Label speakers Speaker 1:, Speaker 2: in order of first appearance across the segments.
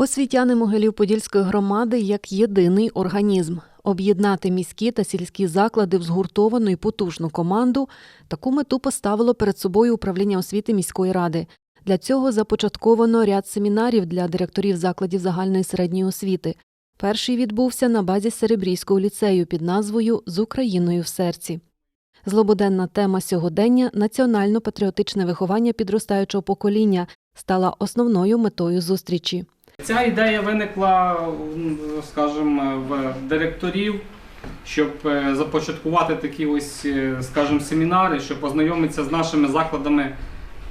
Speaker 1: Освітяни Могилів-Подільської громади як єдиний організм. Об'єднати міські та сільські заклади в згуртовану і потужну команду таку мету поставило перед собою управління освіти міської ради. Для цього започатковано ряд семінарів для директорів закладів загальної середньої освіти. Перший відбувся на базі Серебрійського ліцею під назвою З Україною в серці. Злободенна тема сьогодення національно-патріотичне виховання підростаючого покоління стала основною метою зустрічі.
Speaker 2: Ця ідея виникла, скажімо, в директорів, щоб е, започаткувати такі ось, е, скажімо, семінари, щоб познайомитися з нашими закладами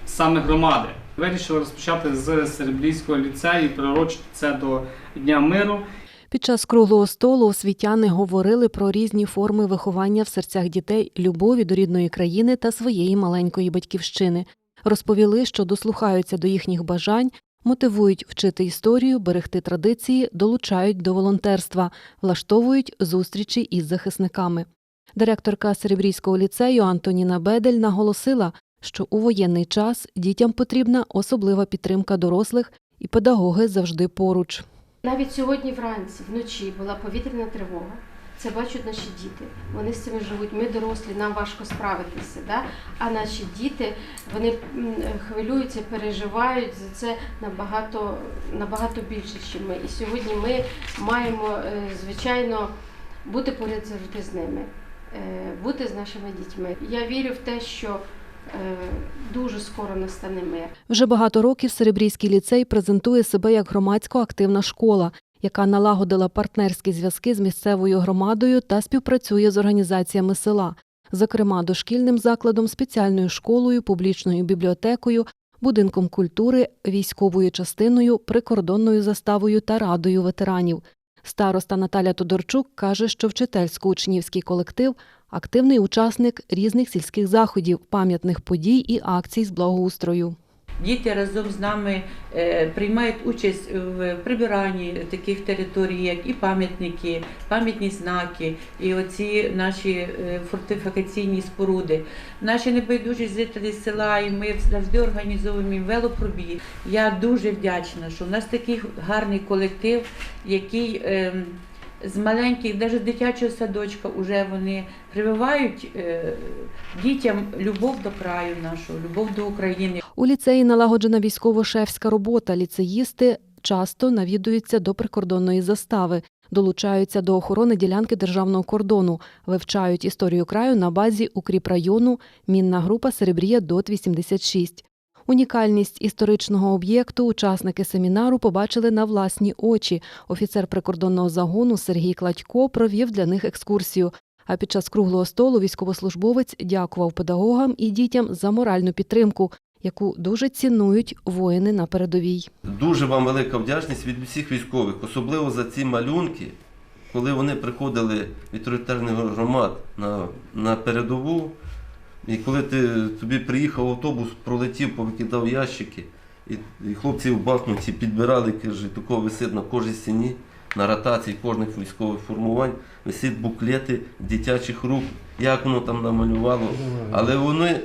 Speaker 2: саме громади. Вирішили розпочати з Серебрійського ліцею, і приурочити це до Дня миру.
Speaker 1: Під час круглого столу освітяни говорили про різні форми виховання в серцях дітей, любові до рідної країни та своєї маленької батьківщини. Розповіли, що дослухаються до їхніх бажань, мотивують вчити історію, берегти традиції, долучають до волонтерства, влаштовують зустрічі із захисниками. Директорка Серебрійського ліцею Антоніна Бедель наголосила, що у воєнний час дітям потрібна особлива підтримка дорослих і педагоги завжди поруч.
Speaker 3: Навіть сьогодні вранці, вночі була повітряна тривога. Це бачать наші діти. Вони з цим живуть. Ми дорослі, нам важко справитися. Да? А наші діти вони хвилюються, переживають за це набагато, набагато більше, ніж ми. І сьогодні ми маємо, е, звичайно, бути поряд завжди з ними, е, бути з нашими дітьми. Я вірю в те, що е, дуже скоро настане мир.
Speaker 1: Вже багато років Серебрійський ліцей презентує себе як громадсько активна школа, яка налагодила партнерські зв'язки з місцевою громадою та співпрацює з організаціями села, зокрема дошкільним закладом, спеціальною школою, публічною бібліотекою, будинком культури, військовою частиною, прикордонною заставою та радою ветеранів. Староста Наталя Тодорчук каже, що вчительсько-учнівський колектив активний учасник різних сільських заходів, пам'ятних подій і акцій з благоустрою.
Speaker 4: Діти разом з нами е, приймають участь в прибиранні таких територій, як і пам'ятники, пам'ятні знаки, і оці наші е, фортифікаційні споруди. Наші небайдужі жителі села, і ми завжди організовуємо велопробіг. Я дуже вдячна, що в нас такий гарний колектив, який ем, з маленьких, навіть дитячого садочка, вже вони прививають е, дітям любов до краю нашого, любов до України.
Speaker 1: У ліцеї налагоджена військово-шефська робота. Ліцеїсти часто навідуються до прикордонної застави, долучаються до охорони ділянки державного кордону, вивчають історію краю на базі укріпрайону мінна група Серебрія ДОТ 86. Унікальність історичного об'єкту учасники семінару побачили на власні очі. Офіцер прикордонного загону Сергій Кладько провів для них екскурсію. А під час круглого столу військовослужбовець дякував педагогам і дітям за моральну підтримку, яку дуже цінують воїни на передовій.
Speaker 5: Дуже вам велика вдячність від всіх військових, особливо за ці малюнки, коли вони приходили від територіальних громад на, на передову. І коли ти, тобі приїхав автобус, пролетів, повикидав ящики, і, і хлопці в Бахмуті підбирали, каже, такого висить на кожній стіні, на ротації кожних військових формувань, висить буклети дитячих рук, як воно там намалювало. Але вони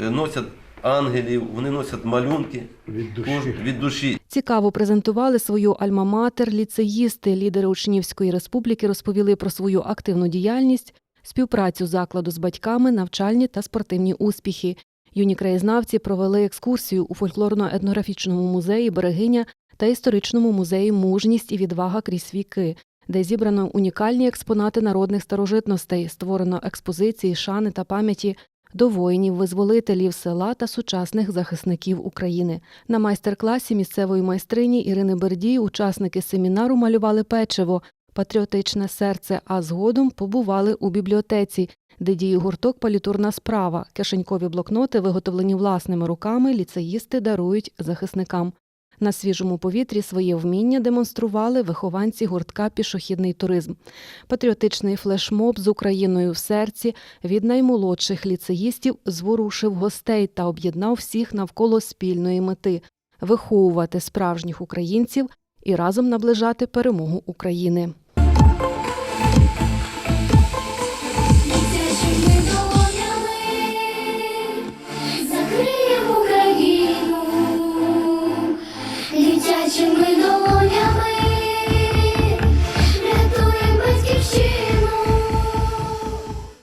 Speaker 5: носять ангелів, вони носять малюнки
Speaker 6: Від душі.
Speaker 5: від душі.
Speaker 1: Цікаво презентували свою альма-матер ліцеїсти. Лідери учнівської республіки розповіли про свою активну діяльність, співпрацю закладу з батьками, навчальні та спортивні успіхи. Юні краєзнавці провели екскурсію у фольклорно-етнографічному музеї Берегиня та історичному музеї Мужність і відвага крізь віки, де зібрано унікальні експонати народних старожитностей, створено експозиції, шани та пам'яті до воїнів-визволителів села та сучасних захисників України. На майстер-класі місцевої майстрині Ірини Бердій учасники семінару малювали печиво, патріотичне серце, а згодом побували у бібліотеці, де діє гурток Палітурна справа. Кишенькові блокноти, виготовлені власними руками, ліцеїсти дарують захисникам. На свіжому повітрі своє вміння демонстрували вихованці гуртка Пішохідний туризм. Патріотичний флешмоб з Україною в серці від наймолодших ліцеїстів зворушив гостей та об'єднав всіх навколо спільної мети виховувати справжніх українців і разом наближати перемогу України.